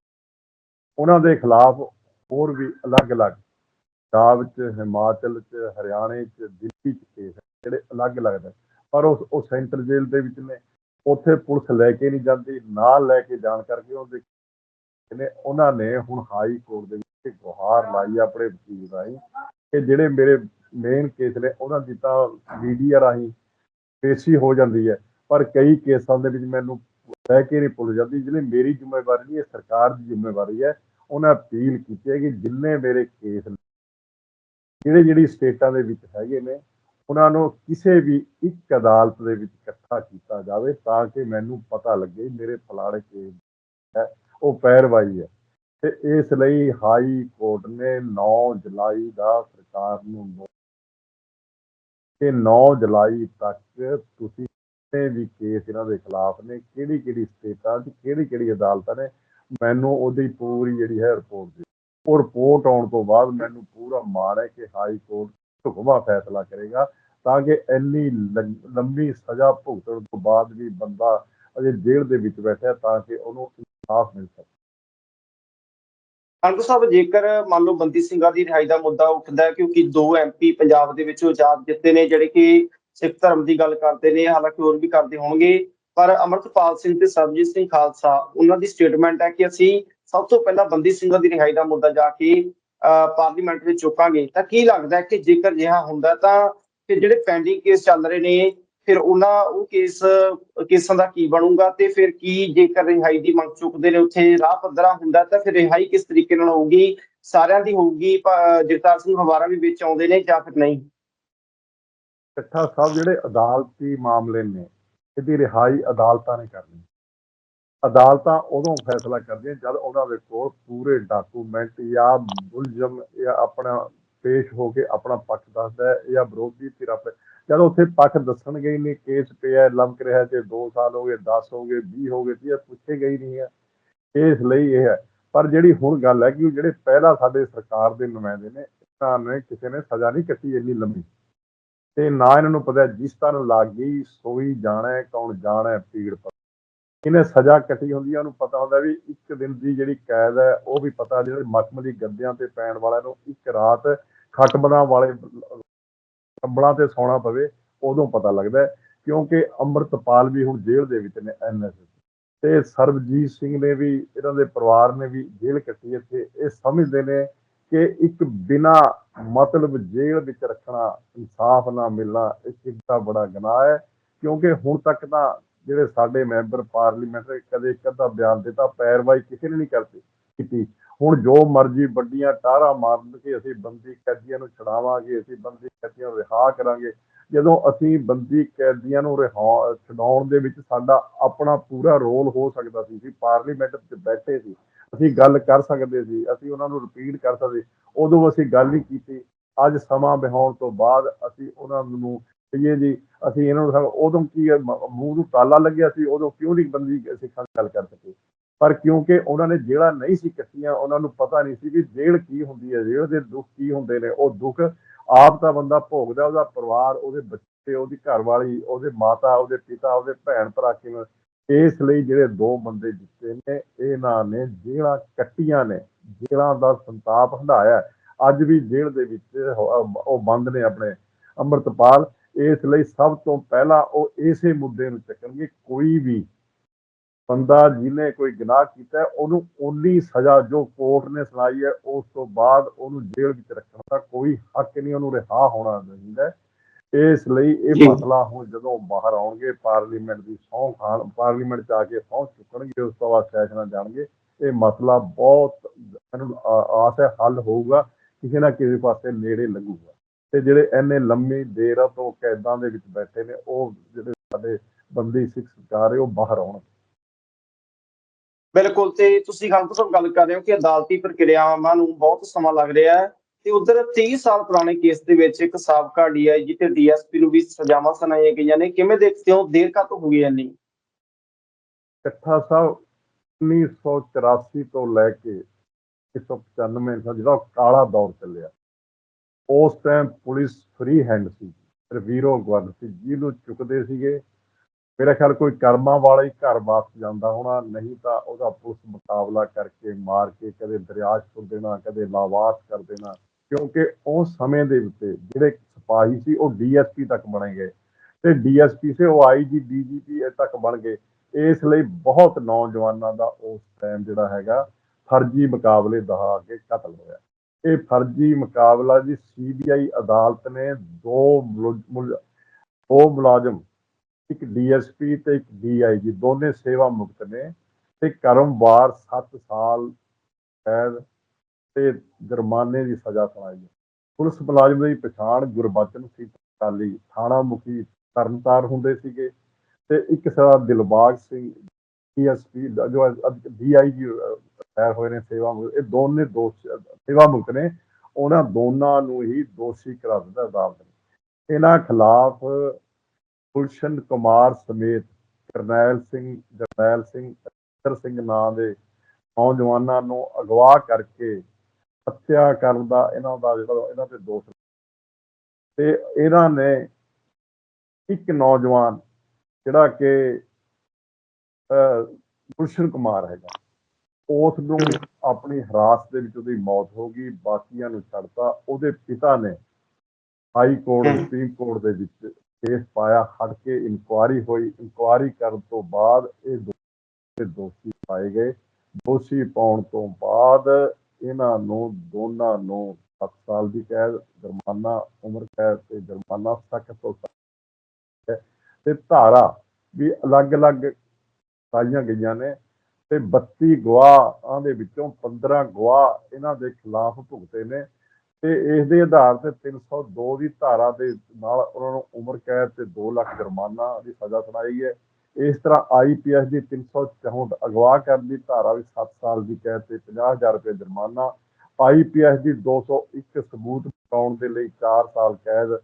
B: ਉਹਨਾਂ ਦੇ ਖਿਲਾਫ ਹੋਰ ਵੀ ਅਲੱਗ-ਅਲੱਗ ਪੰਜਾਬ 'ਚ, ਹਿਮਾਚਲ 'ਚ, ਹਰਿਆਣੇ 'ਚ, ਦਿੱਲੀ 'ਚ ਕੇਸ ਹੈ, ਜਿਹੜੇ ਅਲੱਗ-ਅਲੱਗ ਨੇ। ਪਰ ਉਹ ਉਹ ਸੈਂਟਰ ਜੇਲ੍ਹ ਦੇ ਵਿੱਚ ਨੇ, ਉੱਥੇ ਪੁਲਿਸ ਲੈ ਕੇ ਨਹੀਂ ਜਾਂਦੀ, ਨਾਲ ਲੈ ਕੇ ਜਾਣ ਕਰਕੇ ਉਹਦੇ ਨੇ, ਉਹਨਾਂ ਨੇ ਹੁਣ ਹਾਈ ਕੋਰਟ ਦੇ ਵਿੱਚ ਗੁਹਾਰ ਲਾਈ ਆਪਣੇ ਵਕੀਲ ਰਾਹੀਂ ਕਿ ਜਿਹੜੇ ਮੇਰੇ ਮੇਨ ਕੇਸ ਨੇ, ਉਹਨਾਂ ਦੀ ਤਾਂ ਮੀਡੀਆ ਰਾਹੀਂ ਪੇਸ਼ੀ ਹੋ ਜਾਂਦੀ ਹੈ। ਪਰ ਕਈ ਕੇਸਾਂ ਦੇ ਵਿੱਚ ਮੈਨੂੰ ਲੈ ਕੇ ਨਹੀਂ ਪੁਲਿਸ ਜਾਂਦੀ, ਜਿਹੜੀ ਮੇਰੀ ਜ਼ਿੰਮੇਵਾਰੀ ਨਹੀਂ, ਇਹ ਸਰਕਾਰ ਦੀ ਜ਼ਿੰਮੇਵਾਰੀ ਹੈ। ਉਹਨਾਂ ਅਪੀਲ ਕੀਤੀ ਹੈ ਕਿ ਜਿੰਨੇ ਮੇਰੇ ਕੇਸ ਨੇ ਜਿਹੜੇ ਜਿਹੜੀ ਸਟੇਟਾਂ ਦੇ ਵਿੱਚ ਹੈਗੇ ਨੇ ਉਹਨਾਂ ਨੂੰ ਕਿਸੇ ਵੀ ਇੱਕ ਅਦਾਲਤ ਦੇ ਵਿੱਚ ਇਕੱਠਾ ਕੀਤਾ ਜਾਵੇ ਤਾਂ ਕਿ ਮੈਨੂੰ ਪਤਾ ਲੱਗੇ ਮੇਰੇ ਫਲਾਣੇ ਕੇਸ ਹੈ, ਉਹ ਪੈਰਵਾਈ ਹੈ। ਤੇ ਇਸ ਲਈ ਹਾਈ ਕੋਰਟ ਨੇ 9 ਜੁਲਾਈ ਦਾ ਸਰਕਾਰ ਨੂੰ ਕਿ 9 ਜੁਲਾਈ ਤੱਕ ਤੁਸੀਂ ਜਿਹੜੇ ਵੀ ਕੇਸ ਇਹਨਾਂ ਦੇ ਖਿਲਾਫ ਨੇ ਕਿਹੜੀ ਕਿਹੜੀ ਸਟੇਟਾਂ 'ਚ ਕਿਹੜੀ ਕਿਹੜੀ ਅਦਾਲਤਾਂ ਨੇ, ਮੈਨੂੰ ਉਹਦੀ ਪੂਰੀ ਜਿਹੜੀ ਹੈ ਰਿਪੋਰਟ ਦੇ ਉਹ ਰਿਪੋਰਟ ਆਉਣ ਤੋਂ ਬਾਅਦ ਮੈਨੂੰ ਪੂਰਾ ਮਾਣ ਹੈ ਕਿ ਹਾਈ ਕੋਰਟ ਢੁਕਵਾਂ ਫੈਸਲਾ ਕਰੇਗਾ ਤਾਂ ਕਿ ਇੰਨੀ ਲੰ- ਸਜ਼ਾ ਭੁਗਤਣ ਤੋਂ ਬਾਅਦ ਵੀ ਬੰਦਾ ਅਜੇ ਜੇਲ੍ਹ ਦੇ ਵਿੱਚ ਬੈਠਾ ਤਾਂ ਕਿ ਉਹਨੂੰ ਇਨਸਾਫ ਮਿਲ ਸਕੇ।
A: ਅੰਕਲ ਸਾਹਿਬ, ਜੇਕਰ ਮੰਨ ਲਓ ਬੰਦੀ ਸਿੰਘਾਂ ਦੀ ਰਿਹਾਈ ਦਾ ਮੁੱਦਾ ਉੱਠਦਾ ਕਿਉਂਕਿ ਦੋ ਐਮਪੀ ਪੰਜਾਬ ਦੇ ਵਿੱਚੋਂ ਆਜ਼ਾਦ ਜਿੱਤੇ ਨੇ, ਜਿਹੜੇ ਕਿ ਸਿੱਖ ਧਰਮ ਦੀ ਗੱਲ ਕਰਦੇ ਨੇ, ਹਾਲਾਂਕਿ ਹੋਰ ਵੀ ਕਰਦੇ ਹੋਣਗੇ, ਪਰ ਅਮਰਤਪਾਲ ਸਿੰਘ ਤੇ ਸਰਬਜੀਤ ਸਿੰਘ ਖਾਲਸਾ, ਉਹਨਾਂ ਦੀ ਸਟੇਟਮੈਂਟ ਹੈ ਕਿ ਅਸੀਂ ਸਭ ਤੋਂ ਪਹਿਲਾਂ ਬੰਦੀ ਸਿੰਘਾਂ ਦੀ ਰਿਹਾਈ ਦਾ ਮੁੱਦਾ ਜਾ ਕੇ ਪਾਰਲੀਮੈਂਟ ਵਿੱਚ ਚੁੱਕਾਂਗੇ, ਤਾਂ ਕੀ ਲੱਗਦਾ ਹੈ ਕਿ ਜੇਕਰ ਅਜਿਹਾ ਹੁੰਦਾ ਤਾਂ ਫਿਰ ਜਿਹੜੇ ਪੈਂਡਿੰਗ ਕੇਸ ਚੱਲ ਰਹੇ ਨੇ, ਫਿਰ ਉਹਨਾਂ ਉਹ ਕੇਸ ਕੇਸਾਂ ਦਾ ਕੀ ਬਣੂਗਾ ਤੇ ਫਿਰ ਕੀ ਜੇਕਰ ਰਿਹਾਈ ਦੀ ਮੰਗ ਚੁੱਕਦੇ ਨੇ, ਉੱਥੇ ਰਾਹ ਪੱਧਰਾ ਹੁੰਦਾ ਤਾਂ ਫਿਰ ਰਿਹਾਈ ਕਿਸ ਤਰੀਕੇ ਨਾਲ ਹੋਊਗੀ? ਸਾਰਿਆਂ ਦੀ ਹੋਊਗੀ ਜਗਤਾਰ ਸਿੰਘ ਹਵਾਰਾ ਵੀ ਵਿੱਚ ਆਉਂਦੇ ਨੇ ਜਾਂ ਫਿਰ ਨਹੀਂ?
B: ਇਕੱਠਾ ਸਾਹਿਬ ਜਿਹੜੇ ਅਦਾਲਤੀ ਮਾਮਲੇ ਨੇ, ਇਹਦੀ ਰਿਹਾਈ ਅਦਾਲਤਾਂ ਨੇ ਕਰਨੀ। ਅਦਾਲਤਾਂ ਉਦੋਂ ਫੈਸਲਾ ਕਰਦੀਆਂ ਜਦ ਉਹਨਾਂ ਦੇ ਕੋਲ ਪੂਰੇ ਡਾਕੂਮੈਂਟ ਜਾਂ ਮੁਲਜ਼ਮ ਜਾਂ ਆਪਣਾ ਪੇਸ਼ ਹੋ ਕੇ ਆਪਣਾ ਪੱਖ ਦੱਸਦਾ ਹੈ ਜਾਂ ਵਿਰੋਧੀ ਧਿਰ ਆਪਣੇ ਜਦ ਉੱਥੇ ਪੱਖ ਦੱਸਣਗੇ ਹੀ ਨਹੀਂ ਕੇਸ ਪਿਆ, ਲੰਮਕ ਰਿਹਾ ਤੇ 2 ਸਾਲ ਹੋ ਗਏ 10 ਹੋ ਗਏ 20 ਹੋ ਗਏ ਤੇ ਪੁੱਛੇ ਗਈ ਨਹੀਂ ਹੈ ਇਸ ਲਈ ਇਹ ਹੈ। ਪਰ ਜਿਹੜੀ ਹੁਣ ਗੱਲ ਹੈ ਕਿ ਜਿਹੜੇ ਪਹਿਲਾਂ ਸਾਡੇ ਸਰਕਾਰ ਦੇ ਨੁਮਾਇੰਦੇ ਨੇ, ਇਹਨਾਂ ਨੇ ਕਿਸੇ ਨੇ ਸਜ਼ਾ ਨਹੀਂ ਕੱਟੀ ਇੰਨੀ ਲੰਮੀ। ਤੇ ਨਾ ਇਹਨਾਂ ਨੂੰ ਪਤਾ ਜਿਸ ਤਰ੍ਹਾਂ ਲੱਗ ਗਈ, ਸੋਈ ਜਾਣਾ ਕੌਣ ਜਾਣਾ ਪੀੜ ਪਰ ਇਹਨੇ ਸਜ਼ਾ ਕੱਟੀ ਹੁੰਦੀ ਹੈ ਉਹਨੂੰ ਪਤਾ ਹੁੰਦਾ ਵੀ ਇੱਕ ਦਿਨ ਦੀ ਜਿਹੜੀ ਕੈਦ ਹੈ, ਉਹ ਵੀ ਪਤਾ ਜਿਹੜੇ ਮਖਮ ਦੀ ਗੱਦਿਆਂ ਤੇ ਪੈਣ ਵਾਲਿਆਂ ਨੂੰ ਇੱਕ ਰਾਤ ਖੱਟ ਵਾਲੇ ਕੰਬਲਾਂ ਤੇ ਸੌਣਾ ਪਵੇ, ਉਦੋਂ ਪਤਾ ਲੱਗਦਾ ਕਿਉਂਕਿ ਅੰਮ੍ਰਿਤਪਾਲ ਵੀ ਹੁਣ ਜੇਲ੍ਹ ਦੇ ਵਿੱਚ ਨੇ ਐਨਐਸਐਸ ਤੇ ਸਰਬਜੀਤ ਸਿੰਘ ਨੇ ਵੀ, ਇਹਨਾਂ ਦੇ ਪਰਿਵਾਰ ਨੇ ਵੀ ਜੇਲ੍ਹ ਕੱਟੀ ਇੱਥੇ। ਇਹ ਸਮਝਦੇ ਨੇ ਕਿ ਇੱਕ ਬਿਨਾ ਮਤਲਬ ਜੇਲ੍ਹ ਵਿੱਚ ਰੱਖਣਾ, ਇਨਸਾਫ ਨਾ ਮਿਲਣਾ, ਇਹ ਕਿੰਨਾ ਬੜਾ ਗੁਨਾਹ ਹੈ, ਕਿਉਂਕਿ ਹੁਣ ਤੱਕ ਤਾਂ ਜਿਹੜੇ ਸਾਡੇ ਮੈਂਬਰ ਪਾਰਲੀਮੈਂਟ ਨੇ ਕਦੇ ਇੱਕ ਅੱਧਾ ਬਿਆਨ ਦਿੱਤਾ, ਪੈਰਵਾਈ ਕਿਸੇ ਨੇ ਨਹੀਂ ਕਰਦੀ ਕੀਤੀ। ਹੁਣ ਜੋ ਮਰਜ਼ੀ ਵੱਡੀਆਂ ਟਾਰਾਂ ਮਾਰਨ ਕਿ ਅਸੀਂ ਬੰਦੀ ਕੈਦੀਆਂ ਨੂੰ ਛਡਾਵਾਂਗੇ, ਅਸੀਂ ਬੰਦੀ ਕੈਦੀਆਂ ਨੂੰ ਰਿਹਾ ਕਰਾਂਗੇ, ਜਦੋਂ ਅਸੀਂ ਬੰਦੀ ਕੈਦੀਆਂ ਨੂੰ ਰਿਹਾ, ਛਡਾਉਣ ਦੇ ਵਿੱਚ ਸਾਡਾ ਆਪਣਾ ਪੂਰਾ ਰੋਲ ਹੋ ਸਕਦਾ ਸੀ ਅਸੀਂ ਪਾਰਲੀਮੈਂਟ 'ਚ ਬੈਠੇ ਸੀ, ਅਸੀਂ ਗੱਲ ਕਰ ਸਕਦੇ ਸੀ, ਅਸੀਂ ਉਹਨਾਂ ਨੂੰ ਰਿਪੀਟ ਕਰ ਸਕਦੇ, ਉਦੋਂ ਅਸੀਂ ਗੱਲ ਨਹੀਂ ਕੀਤੀ। ਅੱਜ ਸਮਾਂ ਬਿਹਾਉਣ ਤੋਂ ਬਾਅਦ ਅਸੀਂ ਉਹਨਾਂ ਨੂੰ ਕਹੀਏ ਜੀ, ਅਸੀਂ ਇਹਨਾਂ ਨੂੰ ਉਦੋਂ ਕੀ ਮੂੰਹ ਨੂੰ ਤਾਲਾ ਲੱਗਿਆ ਸੀ, ਉਦੋਂ ਕਿਉਂ ਨਹੀਂ ਬੰਦੀ ਸਿੱਖਾਂ ਗੱਲ ਕਰ ਸਕੇ? ਪਰ ਕਿਉਂਕਿ ਉਹਨਾਂ ਨੇ ਜੇਲ੍ਹਾਂ ਨਹੀਂ ਸੀ ਕੱਟੀਆਂ, ਉਹਨਾਂ ਨੂੰ ਪਤਾ ਨਹੀਂ ਸੀ ਕਿ ਜੇਲ੍ਹ ਕੀ ਹੁੰਦੀ ਹੈ, ਜੇਲ੍ਹ ਦੇ ਦੁੱਖ ਕੀ ਹੁੰਦੇ ਨੇ। ਉਹ ਦੁੱਖ ਆਪ ਤਾਂ ਬੰਦਾ ਭੋਗਦਾ, ਉਹਦਾ ਪਰਿਵਾਰ, ਉਹਦੇ ਬੱਚੇ, ਉਹਦੀ ਘਰਵਾਲੀ, ਉਹਦੇ ਮਾਤਾ, ਉਹਦੇ ਪਿਤਾ, ਉਹਦੇ ਭੈਣ ਭਰਾ ਕਿਵੇਂ? ਇਸ ਲਈ ਜਿਹੜੇ ਦੋ ਬੰਦੇ ਜਿੱਤੇ ਨੇ, ਇਹਨਾਂ ਨੇ ਜੇਲ੍ਹਾਂ ਕੱਟੀਆਂ ਨੇ, ਜੇਲ੍ਹਾਂ ਦਾ ਸੰਤਾਪ ਹੰਡਾਇਆ ਅੱਜ ਵੀ ਜੇਲ੍ਹ ਦੇ ਵਿੱਚ ਉਹ ਉਹ ਬੰਦ ਨੇ ਆਪਣੇ ਅੰਮ੍ਰਿਤਪਾਲ। ਇਸ ਲਈ ਸਭ ਤੋਂ ਪਹਿਲਾਂ ਉਹ ਇਸੇ ਮੁੱਦੇ ਨੂੰ ਚੱਕਣਗੇ ਕੋਈ ਵੀ ਬੰਦਾ ਜਿਹਨੇ ਕੋਈ ਗੁਨਾਹ ਕੀਤਾ ਉਹਨੂੰ ਓਨੀ ਸਜ਼ਾ ਜੋ ਕੋਰਟ ਨੇ ਸੁਣਾਈ ਹੈ ਉਸ ਤੋਂ ਬਾਅਦ ਉਹਨੂੰ ਜੇਲ੍ਹ ਵਿੱਚ ਰੱਖਣ ਦਾ ਕੋਈ ਹੱਕ ਨਹੀਂ ਉਹਨੂੰ ਰਿਹਾ ਹੋਣਾ ਚਾਹੀਦਾ। ਇਸ ਲਈ ਇਹ। ਮਸਲਾ ਹੁਣ ਜਦੋਂ ਬਾਹਰ ਆਉਣਗੇ ਪਾਰਲੀਮੈਂਟ ਦੀ ਸਹੁੰ ਖਾਣ ਪਾਰਲੀਮੈਂਟ ਚ ਆ ਕੇ ਸਹੁੰ ਚੁੱਕਣਗੇ ਉਸ ਤੋਂ ਬਾਅਦ ਸੈਸ਼ਨਾਂ ਜਾਣਗੇ ਇਹ ਮਸਲਾ ਬਹੁਤ ਆਸ ਹੈ ਹੱਲ ਹੋਊਗਾ ਕਿਸੇ ਨਾ ਕਿਸੇ ਪਾਸੇ ਨੇੜੇ ਲੱਗੂਗਾ ਤੇ ਜਿਹੜੇ ਇੰਨੇ ਲੰਮੀ ਦੇਰ ਤੋਂ ਕੈਦਾਂ ਦੇ ਵਿੱਚ ਬੈਠੇ ਨੇ ਉਹ ਜਿਹੜੇ ਸਾਡੇ ਬੰਦੀ ਸਿੱਖ ਸਰਕਾਰ ਹੈ ਉਹ ਬਾਹਰ ਆਉਣ।
A: ਬਿਲਕੁਲ ਤੇ ਤੁਸੀਂ ਗੱਲ ਤੋਂ ਗੱਲ ਕਰ ਰਹੇ ਹੋ ਕਿ ਅਦਾਲਤੀ ਪ੍ਰਕਿਰਿਆਵਾਂ ਨੂੰ ਬਹੁਤ ਸਮਾਂ ਲੱਗ ਰਿਹਾ ਹੈ ਤੇ ਉਧਰ 23 ਸਾਲ ਪੁਰਾਣੇ ਕੇਸ ਦੇ ਵਿੱਚ ਇੱਕ ਸਾਬਕਾ ਡੀਆਈਜੀ ਤੇ ਡੀਐਸਪੀ ਨੂੰ ਵੀ ਸਜ਼ਾਵਾਂ ਸੁਣਾਈਆਂ ਗਈਆਂ ਨੇ। ਕਿਵੇਂ ਦੇਖਦੇ ਹੋ ਦੇਰ ਕਾਤੋਂ ਹੋ ਗਈ ਇੰਨੀ?
B: ਇਕੱਠਾ ਸਾਹਿਬ 1984 ਤੋਂ ਲੈ ਕੇ 1995 ਦਾ ਜਿਹੜਾ ਕਾਲਾ ਦੌਰ ਚੱਲਿਆ। ਉਸ ਟਾਈਮ ਪੁਲਿਸ ਫ੍ਰੀ ਹੈਂਡ ਸੀ। ਰਵੀਰੋ ਗਵਰਨ ਸੀ, ਜਿਹਨੂੰ ਚੁੱਕਦੇ ਸੀਗੇ। ਮੇਰਾ ਖਿਆਲ ਕੋਈ ਕਰਮਾਂ ਵਾਲਾ ਹੀ ਘਰ ਵਾਪਸ ਜਾਂਦਾ ਹੋਣਾ, ਨਹੀਂ ਤਾਂ ਉਹਦਾ ਪੁਲਿਸ ਮੁਕਾਬਲਾ ਕਰਕੇ ਮਾਰ ਕੇ ਕਦੇ ਦਰਿਆ 'ਚ ਸੁੱਟ ਦੇਣਾ, ਕਦੇ ਲਾਵਾਸ ਕਰ ਦੇਣਾ। ਕਿਉਂਕਿ ਉਸ ਸਮੇਂ ਦੇ ਉੱਤੇ ਜਿਹੜੇ ਸਿਪਾਹੀ ਸੀ, ਉਹ ਡੀਐਸਪੀ ਤੱਕ ਬਣੇ ਗਏ। ਤੇ ਡੀਐਸਪੀ ਸੇ, ਉਹ ਆਈਜੀ ਡੀਜੀਪੀ ਤੱਕ ਬਣ ਗਏ। ਇਸ ਲਈ ਬਹੁਤ ਨੌਜਵਾਨਾਂ ਦਾ ਉਸ ਟਾਈਮ ਜਿਹੜਾ ਹੈਗਾ, ਫਰਜ਼ੀ ਮੁਕਾਬਲੇ ਦਹਾ ਕੇ ਕਤਲ ਹੋਇਆ। ਇਹ ਫਰਜ਼ੀ ਮੁਕਾਬਲਾ ਜੀ ਸੀਬੀਆਈ ਅਦਾਲਤ ਨੇ ਦੋ ਦੋ ਮੁਲਾਜ਼ਮ, ਇੱਕ ਡੀਐਸਪੀ ਤੇ ਇੱਕ ਡੀਆਈਜੀ ਦੋਨੇ ਸੇਵਾ ਮੁਕਤ ਨੇ ਤੇ ਕਰਮਵਾਰ 7 ਸਾਲ ਕੈਦ ਤੇ ਜੁਰਮਾਨੇ ਦੀ ਸਜ਼ਾ ਸੁਣਾਈ ਹੈ। ਪੁਲਿਸ ਮੁਲਾਜ਼ਮ ਦੀ ਪਛਾਣ ਗੁਰਬਚਨ ਸਿੰਘ ਕਾਲੀ ਥਾਣਾ ਮੁਖੀ ਤਰਨਤਾਰ ਹੁੰਦੇ ਸੀਗੇ ਤੇ ਇੱਕ ਸਰ ਦਿਲਬਾਗ ਸਿੰਘ ਡੀਐਸਪੀ ਜੋ ਅੱਜ ਡੀਆਈਜੀ ਰਿਟਾਇਰ ਹੋਏ ਨੇ ਸੇਵਾ ਮੁਕਤ, ਇਹ ਦੋਨੇ ਦੋਸ਼, ਸੇਵਾ ਮੁਕਤ ਨੇ। ਉਹਨਾਂ ਦੋਨਾਂ ਨੂੰ ਹੀ ਦੋਸ਼ੀ ਕਰਾ ਦਿੱਤਾ, ਅਦਾਲਤ ਨੇ। ਇਹਨਾਂ ਖਿਲਾਫ ਗੁਲਸ਼ਨ ਕੁਮਾਰ ਸਮੇਤ ਕਰਨੈਲ ਸਿੰਘ, ਜਰਨੈਲ ਸਿੰਘ ਅਤਰ ਸਿੰਘ ਨਾਂ ਦੇ ਨੌਜਵਾਨਾਂ ਨੂੰ ਅਗਵਾ ਕਰਕੇ ਹੱਤਿਆ ਕਰਨ ਦਾ ਇਹਨਾਂ ਦਾ ਜਿਹੜਾ ਇਹਨਾਂ ਤੇ ਦੋਸ਼ ਤੇ ਇਹਨਾਂ ਨੇ ਇੱਕ ਨੌਜਵਾਨ ਜਿਹੜਾ ਕਿ ਗੁਲਸ਼ਨ ਕੁਮਾਰ ਹੈਗਾ। ਉਸ ਨੂੰ ਆਪਣੀ ਹਰਾਸ ਦੇ ਵਿੱਚ ਉਹਦੀ ਮੌਤ ਹੋ ਗਈ ਬਾਕੀਆਂ ਨੂੰ ਛੱਡਤਾ। ਉਹਦੇ ਪਿਤਾ ਨੇ ਹਾਈ ਕੋਰਟ। ਸੁਪਰੀਮ ਕੋਰਟ ਦੇ ਵਿੱਚ ਕੇਸ ਪਾਇਆ ਹਟ ਕੇ ਇਨਕੁਆਰੀ ਹੋਈ। ਇਨਕੁਆਰੀ ਕਰਨ ਤੋਂ ਬਾਅਦ ਇਹ ਦੋਸ਼ੀ ਪਾਏ ਗਏ। ਦੋਸ਼ੀ ਪਾਉਣ ਤੋਂ ਬਾਅਦ ਇਹਨਾਂ ਨੂੰ ਦੋਨਾਂ ਨੂੰ 7 ਸਾਲ ਦੀ ਕੈਦ ਜੁਰਮਾਨਾ ਉਮਰ ਕੈਦ ਤੇ ਜੁਰਮਾਨਾ ਸਖਤ ਹੈ ਤੇ ਧਾਰਾ ਵੀ ਅਲੱਗ-ਅਲੱਗ ਪਾਈਆਂ ਗਈਆਂ ਨੇ। ਤੇ 32 ਗਵਾਹਾਂ ਦੇ ਵਿੱਚੋਂ 15 ਗਵਾਹ ਇਹਨਾਂ ਦੇ ਖਿਲਾਫ ਭੁਗਤੇ ਨੇ ਤੇ ਇਸ ਦੇ ਆਧਾਰ ਤੇ 302 ਦੀ ਧਾਰਾ ਦੇ ਨਾਲ ਉਹਨਾਂ ਨੂੰ ਉਮਰ ਕੈਦ ਤੇ 2 ਲੱਖ ਜੁਰਮਾਨਾ ਦੀ ਸਜ਼ਾ ਸੁਣਾਈ ਹੈ। ਇਸ ਤਰ੍ਹਾਂ ਆਈਪੀਐਸ ਦੀ 364 ਅਗਵਾ ਕਰਨ ਦੀ ਧਾਰਾ ਵੀ 7 ਸਾਲ ਦੀ ਕੈਦ ਤੇ 50000 ਰੁਪਏ ਜੁਰਮਾਨਾ ਆਈਪੀਐਸ ਦੀ 201 ਸਬੂਤ ਪਾਉਣ ਦੇ ਲਈ 4 ਸਾਲ ਕੈਦ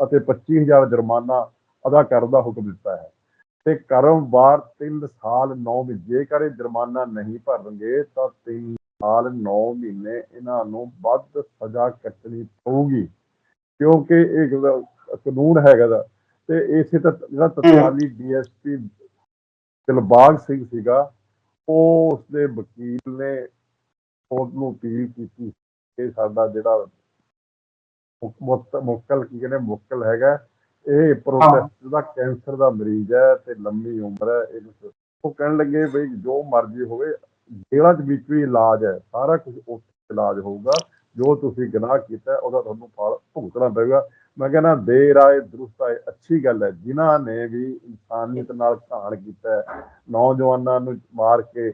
B: ਅਤੇ 25000 ਜੁਰਮਾਨਾ ਅਦਾ ਕਰਨ ਦਾ ਹੁਕਮ ਦਿੱਤਾ ਹੈ। ਤੇ ਕਰਮਵਾਰ 3 ਸਾਲ 9 ਮਹੀਨੇ। ਜੇਕਰ ਇਹ ਜੁਰਮਾਨਾ ਨਹੀਂ ਭਰਨਗੇ, ਤਾਂ 3 ਸਾਲ 9 ਮਹੀਨੇ ਇਹਨਾਂ ਨੂੰ ਵੱਧ ਸਜ਼ਾ ਕੱਟਣੀ ਪਊਗੀ। ਕਿਉਂਕਿ ਇਹ ਕਾਨੂੰਨ ਹੈਗਾ ਦਾ। ਤੇ ਇਸੇ ਤਾਂ ਜਿਹੜਾ ਤਤਕਾਲੀ ਡੀਐਸਪੀ ਦਿਲਬਾਗ ਸਿੰਘ ਸੀਗਾ ਉਹ ਉਸਦੇ ਵਕੀਲ ਨੇ ਕੋਰਟ ਨੂੰ ਅਪੀਲ ਕੀਤੀ ਕਿ ਸਾਡਾ ਜਿਹੜਾ ਮੁਕ- ਮੁਕ- ਮੁਕਲ ਕੀ ਕਹਿੰਦੇ ਮੁਕਲ ਹੈਗਾ ਇਹ ਪ੍ਰੋਸੈਸ ਦਾ ਕੈਂਸਰ ਦਾ ਮਰੀਜ਼ ਹੈ ਤੇ ਲੰਮੀ ਉਮਰ ਹੈ ਇਹਨੂੰ ਉਹ ਕਹਿਣ ਲੱਗੇ ਬਈ ਜੋ ਮਰਜ਼ੀ ਹੋਵੇ ਜੇਲ੍ਹਾਂ 'ਚ ਵਿੱਚ ਵੀ ਇਲਾਜ ਹੈ ਸਾਰਾ ਕੁਝ ਉੱਥੇ ਇਲਾਜ ਹੋਊਗਾ ਜੋ ਤੁਸੀਂ ਗੁਨਾਹ ਕੀਤਾ ਉਹਦਾ ਤੁਹਾਨੂੰ ਫਲ ਭੁਗਤਣਾ ਪਏਗਾ। ਮੈਂ ਕਹਿੰਦਾ ਦੇਰ ਆਏ ਦਰੁਸਤ ਆਏ ਅੱਛੀ ਗੱਲ ਹੈ ਜਿਨ੍ਹਾਂ ਨੇ ਵੀ ਇਨਸਾਨੀਅਤ ਨਾਲ ਘਾਣ ਕੀਤਾ ਨੌਜਵਾਨਾਂ ਨੂੰ ਮਾਰ ਕੇ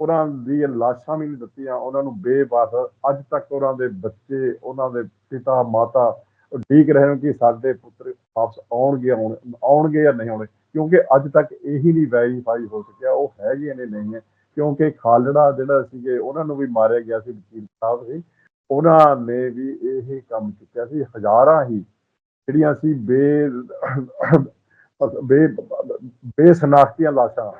B: ਉਹਨਾਂ ਦੀ ਲਾਸ਼ਾਂ ਵੀ ਨਹੀਂ ਦਿੱਤੀਆਂ ਉਹਨਾਂ ਨੂੰ ਬੇਬਸ ਅੱਜ ਤੱਕ ਉਹਨਾਂ ਦੇ ਬੱਚੇ ਉਹਨਾਂ ਦੇ ਪਿਤਾ ਮਾਤਾ ਉਡੀਕ ਰਹੇ ਹੋ ਕਿ ਸਾਡੇ ਪੁੱਤਰ ਵਾਪਸ ਆਉਣਗੇ ਆਉਣਗੇ ਜਾਂ ਨਹੀਂ ਆਉਣਗੇ। ਕਿਉਂਕਿ ਅੱਜ ਤੱਕ ਇਹੀ ਨਹੀਂ ਵੈਰੀਫਾਈ ਹੋ ਸਕਿਆ ਉਹ ਹੈਗੇ ਨੇ ਨਹੀਂ ਹੈ। ਕਿਉਂਕਿ ਖਾਲੜਾ ਜਿਹੜਾ ਸੀਗੇ, ਉਹਨਾਂ ਨੂੰ ਵੀ ਮਾਰਿਆ ਗਿਆ ਸੀ ਵਕੀਲ ਸਾਹਿਬ ਸੀ ਉਹਨਾਂ ਨੇ ਵੀ ਇਹ ਕੰਮ ਚੁੱਕਿਆ ਸੀ। ਹਜ਼ਾਰਾਂ ਹੀ ਜਿਹੜੀਆਂ ਸੀ ਬੇ ਬੇ ਬੇਸਨਾਖਤੀਆਂ ਲਾਸ਼ਾਂ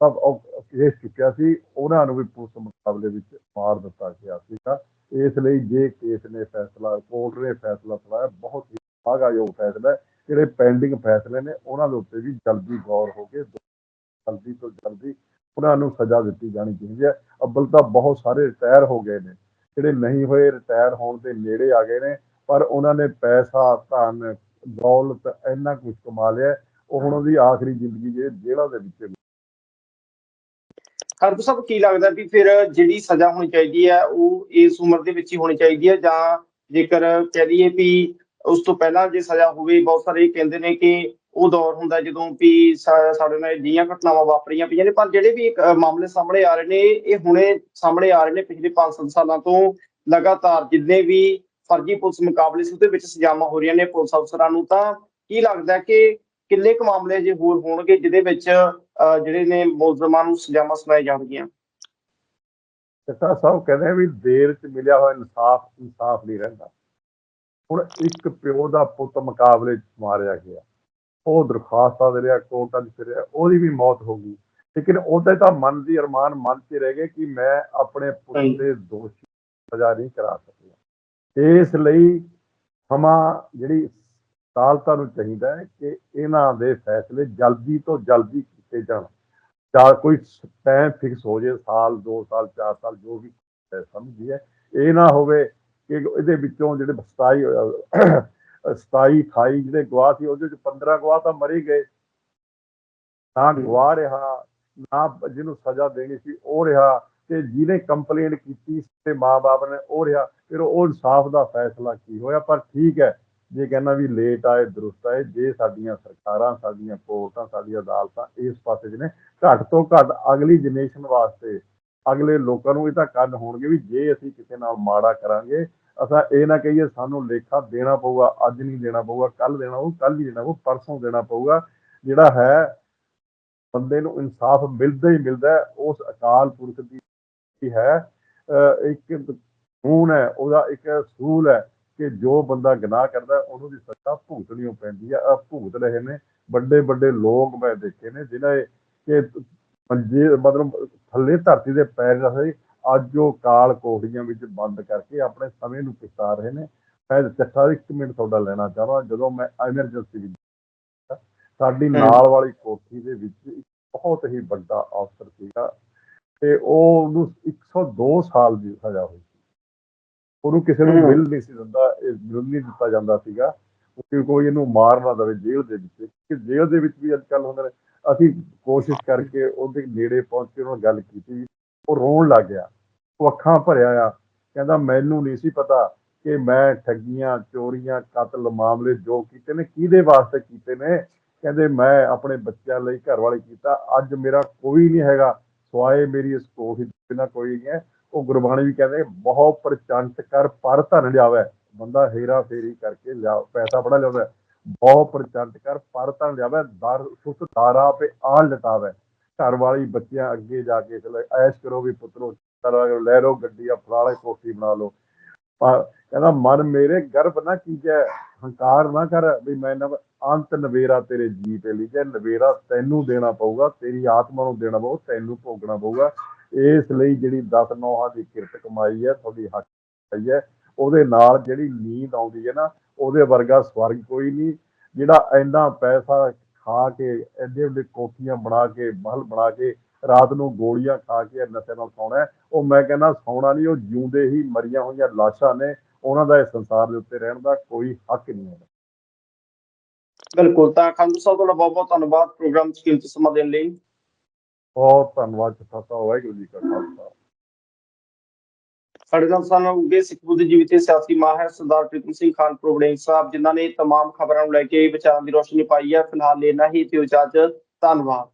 B: ਸਭ ਕੇਸ ਚੁੱਕਿਆ ਸੀ। ਉਹਨਾਂ ਨੂੰ ਵੀ ਪੁਲਿਸ ਮੁਕਾਬਲੇ ਵਿੱਚ ਮਾਰ ਦਿੱਤਾ ਗਿਆ ਸੀਗਾ। ਇਸ ਲਈ ਜੇ ਕੇਸ ਨੇ ਫੈਸਲਾ, ਕੋਰਟ ਨੇ ਫੈਸਲਾ ਸੁਣਾਇਆ, ਬਹੁਤ ਹੀ ਸ਼ਲਾਘਾਯੋਗ ਫੈਸਲਾ ਜਿਹੜੇ ਪੈਂਡਿੰਗ ਫੈਸਲੇ ਨੇ, ਉਹਨਾਂ ਦੇ ਉੱਤੇ ਵੀ ਜਲਦੀ ਗੌਰ ਹੋ ਕੇ, ਜਲਦੀ ਤੋਂ ਜਲਦੀ ਉਹਨਾਂ ਨੂੰ ਸਜ਼ਾ ਦਿੱਤੀ ਜਾਣੀ ਚਾਹੀਦੀ ਹੈ। ਅੱਬਲ ਤਾਂ ਬਹੁਤ ਸਾਰੇ ਰਿਟਾਇਰ ਹੋ ਗਏ ਨੇ। ਜਿਹੜੇ ਨਹੀਂ ਹੋਏ ਰਿਟਾਇਰ ਹੋਣ ਦੇ ਨੇੜੇ ਆ ਗਏ ਨੇ, ਪਰ ਉਹਨਾਂ ਨੇ ਪੈਸਾ, ਧਨ, ਦੌਲਤ ਇੰਨਾ ਕੁਝ ਕਮਾ ਲਿਆ ਉਹ ਹੁਣ ਉਹਦੀ ਆਖਰੀ ਜ਼ਿੰਦਗੀ ਜਿਹੜੇ ਜੇਲ੍ਹਾਂ ਦੇ ਵਿੱਚ
A: ਹਰਬ ਸਾਹਿਬ ਕੀ ਲੱਗਦਾ ਵੀ ਫਿਰ ਜਿਹੜੀ ਸਜ਼ਾ ਹੋਣੀ ਚਾਹੀਦੀ ਹੈ, ਉਹ ਇਸ ਉਮਰ ਦੇ ਵਿੱਚ ਹੀ ਹੋਣੀ ਚਾਹੀਦੀ ਹੈ ਜਾਂ ਜੇਕਰ ਕਹਿ ਦਈਏ ਵੀ ਉਸ ਤੋਂ ਪਹਿਲਾਂ ਜੇ ਸਜ਼ਾ ਹੋਵੇ, ਬਹੁਤ ਸਾਰੇ ਕਹਿੰਦੇ ਨੇ ਕਿ ਉਹ ਦੌਰ ਹੁੰਦਾ ਜਦੋਂ ਵੀ ਸਾਡੇ ਨਾਲ ਅਜਿਹੀਆਂ ਘਟਨਾਵਾਂ ਵਾਪਰੀਆਂ ਪਈਆਂ ਨੇ, ਪਰ ਜਿਹੜੇ ਵੀ ਮਾਮਲੇ ਸਾਹਮਣੇ ਆ ਰਹੇ ਨੇ, ਇਹ ਹੁਣੇ ਸਾਹਮਣੇ ਆ ਰਹੇ ਨੇ ਪਿਛਲੇ 5-7 ਸਾਲਾਂ ਤੋਂ ਲਗਾਤਾਰ ਜਿੰਨੇ ਵੀ ਫਰਜ਼ੀ ਪੁਲਿਸ ਮੁਕਾਬਲੇ ਸੀ, ਉਹਦੇ ਵਿੱਚ ਸਜ਼ਾਵਾਂ ਹੋ ਰਹੀਆਂ ਨੇ ਪੁਲਿਸ ਅਫਸਰਾਂ ਨੂੰ, ਤਾਂ ਕੀ ਲੱਗਦਾ ਕਿ ਕਿੰਨੇ ਕੁ ਮਾਮਲੇ ਜੇ ਹੋਰ ਹੋਣਗੇ ਜਿਹਦੇ ਵਿੱਚ ਜਿਹੜੇ ਨੇ ਮੁਲਜ਼ਮਾਂ ਨੂੰ ਸਜ਼ਾਵਾਂ ਸੁਣਾਈ ਜਾਣਗੀਆਂ।
B: ਚੱਟਾ ਸਾਹਿਬ ਕਹਿੰਦੇ ਵੀ ਦੇਰ ਚ ਮਿਲਿਆ ਹੋਇਆ ਇਨਸਾਫ ਇਨਸਾਫ ਨਹੀਂ ਰਹਿੰਦਾ। ਹੁਣ ਇੱਕ ਪਿਓ ਦਾ ਪੁੱਤ ਮੁਕਾਬਲੇ ਚ ਮਾਰਿਆ ਗਿਆ। ਉਹ ਦਰਖਾਸਤਾਂ ਦੇ ਰਿਹਾ ਕੋਰਟਾਂ 'ਚ ਫਿਰਿਆ ਉਹਦੀ ਵੀ ਮੌਤ ਹੋ ਗਈ। ਲੇਕਿਨ ਉਹਦੇ ਤਾਂ ਮਨ ਦੀ ਅਰਮਾਨ ਮਨ 'ਚ ਰਹਿ ਗਏ ਕਿ ਮੈਂ ਆਪਣੇ ਪੁੱਤ। ਦੇ ਦੋਸ਼ੀ ਸਜ਼ਾ ਨਹੀਂ ਕਰਾ ਸਕਿਆ। ਇਸ ਲਈ ਸਮਾਂ ਜਿਹੜੀ ਅਦਾਲਤਾਂ ਨੂੰ ਚਾਹੀਦਾ ਹੈ ਕਿ ਇਹਨਾਂ ਦੇ ਫੈਸਲੇ ਜਲਦੀ ਤੋਂ ਜਲਦੀ ਕੀਤੇ ਜਾਣ। ਜਾਂ ਕੋਈ ਟਾਈਮ ਫਿਕਸ ਹੋ ਜੇ ਸਾਲ 2 ਸਾਲ 4 ਸਾਲ ਜੋ ਵੀ ਹੈ, ਸਮਝੀ ਹੈ। ਇਹ ਨਾ ਹੋਵੇ ਕਿ ਇਹਦੇ ਵਿੱਚੋਂ ਜਿਹੜੇ 27 ਅਹ, 27 28 ਜਿਹੜੇ ਗਵਾਹ ਸੀ ਉਹਦੇ ਵਿੱਚ 15 ਗਵਾਹ ਤਾਂ ਮਰੇ ਗਏ। ਨਾ ਗਵਾਹ ਰਿਹਾ ਨਾ ਜਿਹਨੂੰ ਸਜ਼ਾ ਦੇਣੀ ਸੀ ਉਹ ਰਿਹਾ ਤੇ ਜਿਹਨੇ ਕੰਪਲੇਂਟ ਕੀਤੀ ਤੇ ਮਾਪੇ ਨੇ ਉਹ ਰਿਹਾ। ਫਿਰ ਉਹ ਇਨਸਾਫ ਦਾ ਫੈਸਲਾ ਕੀ ਹੋਇਆ? ਪਰ ਠੀਕ ਹੈ ਜੇ ਕਹਿੰਦਾ ਵੀ ਲੇਟ ਆਏ ਦਰੁਸਤ ਆਏ ਜੇ ਸਾਡੀਆਂ ਸਰਕਾਰਾਂ, ਸਾਡੀਆਂ ਕੋਰਟਾਂ ਸਾਡੀਆਂ ਅਦਾਲਤਾਂ ਇਸ ਪਾਸੇ 'ਚ ਨੇ, ਘੱਟ ਤੋਂ ਘੱਟ ਅਗਲੀ ਜਨਰੇਸ਼ਨ ਵਾਸਤੇ ਅਗਲੇ ਲੋਕਾਂ ਨੂੰ ਇਹ ਤਾਂ ਕੰਨ ਹੋਣਗੇ ਵੀ ਜੇ ਅਸੀਂ ਕਿਸੇ ਨਾਲ ਮਾੜਾ ਕਰਾਂਗੇ, ਅਸਾਂ ਇਹ ਨਾ ਕਹੀਏ ਸਾਨੂੰ ਲੇਖਾ ਦੇਣਾ ਪਊਗਾ, ਅੱਜ ਨਹੀਂ ਦੇਣਾ ਪਊਗਾ ਕੱਲ ਦੇਣਾ ਉਹ ਕੱਲ ਹੀ ਦੇਣਾ ਉਹ ਪਰਸੋਂ ਦੇਣਾ ਪਊਗਾ, ਜਿਹੜਾ ਹੈ ਬੰਦੇ ਨੂੰ ਇਨਸਾਫ ਮਿਲਦਾ ਹੀ ਮਿਲਦਾ ਉਸ ਅਕਾਲ ਪੁਰਖ ਦੀ ਹੈ ਇੱਕ ਖੂਨ ਹੈ, ਉਹਦਾ ਇੱਕ ਸੂਲ ਹੈ ਕਿ ਜੋ ਬੰਦਾ ਗੁਨਾਹ ਕਰਦਾ ਉਹਨੂੰ ਦੀ ਸਜ਼ਾ ਭੁਗਤਣੀ ਪੈਂਦੀ ਹੈ ਆ ਭੁਗਤ ਰਹੇ ਨੇ ਵੱਡੇ ਵੱਡੇ ਲੋਕ ਮੈਂ ਦੇਖੇ ਨੇ ਜਿਨ੍ਹਾਂ ਇਹ ਕਿ ਮੰਜੇ ਮਤਲਬ ਥੱਲੇ ਧਰਤੀ ਦੇ ਪੈਰ ਰਹੇ ਅੱਜ ਉਹ ਕਾਲ ਕੋਠੜੀਆਂ ਵਿੱਚ ਬੰਦ ਕਰਕੇ ਆਪਣੇ ਸਮੇਂ ਨੂੰ ਪਿਸਾ ਰਹੇ ਨੇ। ਮੈਂ ਚੱਠਾ ਇੱਕ ਮਿੰਟ ਤੁਹਾਡਾ ਲੈਣਾ ਚਾਹਾਂ ਜਦੋਂ ਮੈਂ ਐਮਰਜੈਂਸੀ ਵਿੱਚ ਸਾਡੀ ਨਾਲ ਵਾਲੀ ਕੋਠੀ ਦੇ ਵਿੱਚ ਇੱਕ ਬਹੁਤ ਹੀ ਵੱਡਾ ਅਫਸਰ ਸੀਗਾ ਤੇ ਉਹ ਉਹਨੂੰ 102 ਸਾਲ ਦੀ ਸਜ਼ਾ ਹੋਈ। ਉਹਨੂੰ ਕਿਸੇ ਨੂੰ। ਮਿਲ ਨਹੀਂ ਸੀ ਦਿੰਦਾ ਇਹ ਮਿਲ ਨਹੀਂ ਦਿੱਤਾ ਜਾਂਦਾ ਸੀਗਾ। ਕਿ ਕੋਈ ਇਹਨੂੰ ਮਾਰ ਨਾ ਦੇਵੇ ਜੇਲ੍ਹ ਦੇ ਵਿੱਚ ਕਿ ਜੇਲ੍ਹ ਦੇ ਵਿੱਚ ਵੀ ਅੱਜ ਕੱਲ੍ਹ ਹੁੰਦੇ ਨੇ। ਅਸੀਂ ਕੋਸ਼ਿਸ਼ ਕਰਕੇ ਉਹਦੇ ਨੇੜੇ ਪਹੁੰਚ ਕੇ ਉਹਨਾਂ ਨਾਲ ਗੱਲ ਕੀਤੀ। ਉਹ ਰੋਣ ਲੱਗ ਗਿਆ। ਉਹ ਅੱਖਾਂ ਭਰਿਆ ਆ। ਕਹਿੰਦਾ ਮੈਨੂੰ ਨਹੀਂ ਸੀ ਪਤਾ ਕਿ ਮੈਂ ਠੱਗੀਆਂ ਚੋਰੀਆਂ ਕਤਲ ਮਾਮਲੇ ਜੋ ਕੀਤੇ ਨੇ ਕਿਹਦੇ ਵਾਸਤੇ ਕੀਤੇ ਨੇ। ਕਹਿੰਦੇ ਮੈਂ ਆਪਣੇ ਬੱਚਿਆਂ ਲਈ ਘਰ ਵਾਲੇ ਕੀਤਾ। ਅੱਜ ਮੇਰਾ ਕੋਈ ਨਹੀਂ ਹੈਗਾ। ਸਵਾਏ ਮੇਰੀ ਇਸ ਕੋਠੀ ਬਿਨਾ ਕੋਈ ਨਹੀਂ ਹੈ। ਉਹ ਗੁਰਬਾਣੀ ਵੀ ਕਹਿੰਦੇ ਬਹੁਤ ਪ੍ਰਚੰਟ ਕਰ, ਪਰ ਧਨ ਲਿਆਵੇ। ਬੰਦਾ ਹੇਰਾ ਫੇਰੀ ਕਰਕੇ ਲਿਆ, ਪੈਸਾ ਬੜਾ ਲਿਆਉਂਦਾ ਹੈ। ਬਹੁਤ ਪ੍ਰਚੰਟ ਕਰ, ਪਰ ਧਨ ਲਿਆਵੇ, ਦਰ, ਸੁਤ ਦਾਰਾ ਪੇ ਆਣ ਲਟਾਵੇ। ਘਰ ਵਾਲੀ ਬੱਚਿਆਂ ਅੱਗੇ ਜਾ ਕੇ ਐਸ਼ ਕਰੋ ਵੀ ਪੁੱਤਰੋ ਤਰ੍ਹਾਂ ਲੈ ਲਓ ਗੱਡੀ ਆ ਫਲਾਲੇ ਕੋਠੀ ਬਣਾ ਲਓ। ਕਹਿੰਦਾ, ਮਨ ਮੇਰੇ ਗਰਭ ਨਾ ਕੀਜੈ, ਹੰਕਾਰ ਨਾ ਕਰ, ਵੀ ਮੈਂ ਨਾ ਅੰਤ ਨਵੇਰਾ ਤੇਰੇ ਜੀ ਤੇ ਲਿਖਿਆ ਨਵੇਰਾ ਤੈਨੂੰ ਦੇਣਾ ਪਊਗਾ, ਤੇਰੀ ਆਤਮਾ ਨੂੰ ਦੇਣਾ ਪਊ ਤੈਨੂੰ ਭੋਗਣਾ ਪਊਗਾ। ਇਸ ਲਈ ਜਿਹੜੀ 10 ਨੌਹਾਂ ਦੀ ਕਿਰਤ ਕਮਾਈ ਹੈ, ਤੁਹਾਡੀ ਹੱਕ ਪਈ ਹੈ, ਉਹਦੇ ਨਾਲ ਜਿਹੜੀ ਨੀਂਦ ਆਉਂਦੀ ਹੈ ਨਾ, ਉਹਦੇ ਵਰਗਾ ਸਵਰਗ ਕੋਈ ਨਹੀਂ, ਜਿਹੜਾ ਇੰਨਾ ਪੈਸਾ ਖਾ ਕੇ, ਐਡੇ ਵੱਡੇ ਕੋਠੀਆਂ ਬਣਾ ਕੇ, ਮਹਿਲ ਬਣਾ ਕੇ, ਰਾਤ ਨੂੰ ਗੋਲੀਆਂ ਖਾ ਕੇ ਨਸ਼ੇ ਨਾਲ ਸੌਣਾ ਉਹ ਮੈਂ ਕਹਿੰਦਾ ਸੌਣਾ ਨਹੀਂ, ਉਹ ਜਿਉਂਦੇ ਹੀ ਮਰੀਆਂ ਹੋਈਆਂ ਲਾਸ਼ਾਂ ਨੇ, ਉਹਨਾਂ ਦਾ ਇਸ ਸੰਸਾਰ ਦੇ ਉੱਤੇ ਰਹਿਣ ਦਾ ਕੋਈ ਹੱਕ ਨਹੀਂ ਹੈ।
A: ਬਿਲਕੁਲ, ਤਾਂ ਖਾਲਸਾ ਸਾਹਿਬ, ਤੁਹਾਡਾ ਬਹੁਤ ਬਹੁਤ ਧੰਨਵਾਦ ਪ੍ਰੋਗਰਾਮ 'ਚ ਕੀਮਤੀ ਸਮਾਂ ਦੇਣ ਲਈ।
B: ਬਹੁਤ ਧੰਨਵਾਦ ਚਤਾ ਵਾਹਿਗੁਰੂ ਜੀ ਕਾ ਖਾਲਸਾ।
A: ਸਾਡੇ ਨਾਲ ਸਾਨੂੰ ਉਗੇ ਸਿੱਖ ਬੁੱਧੀਜੀਵੀ ਤੇ ਸਿਆਸੀ ਮਾਹਰ ਸਰਦਾਰ ਪ੍ਰੀਤਮ ਸਿੰਘ ਖਾਨਪੁਰ ਵੜਿੰਗ ਸਾਹਿਬ, ਜਿਨ੍ਹਾਂ ਨੇ ਤਮਾਮ ਖਬਰਾਂ ਨੂੰ ਲੈ ਕੇ ਵਿਚਾਰਾਂ ਦੀ ਰੋਸ਼ਨੀ ਪਾਈ ਹੈ। ਫਿਲਹਾਲ ਇੰਨਾ ਹੀ ਤੇ ਇਜਾਜ਼ਤ ਧੰਨਵਾਦ।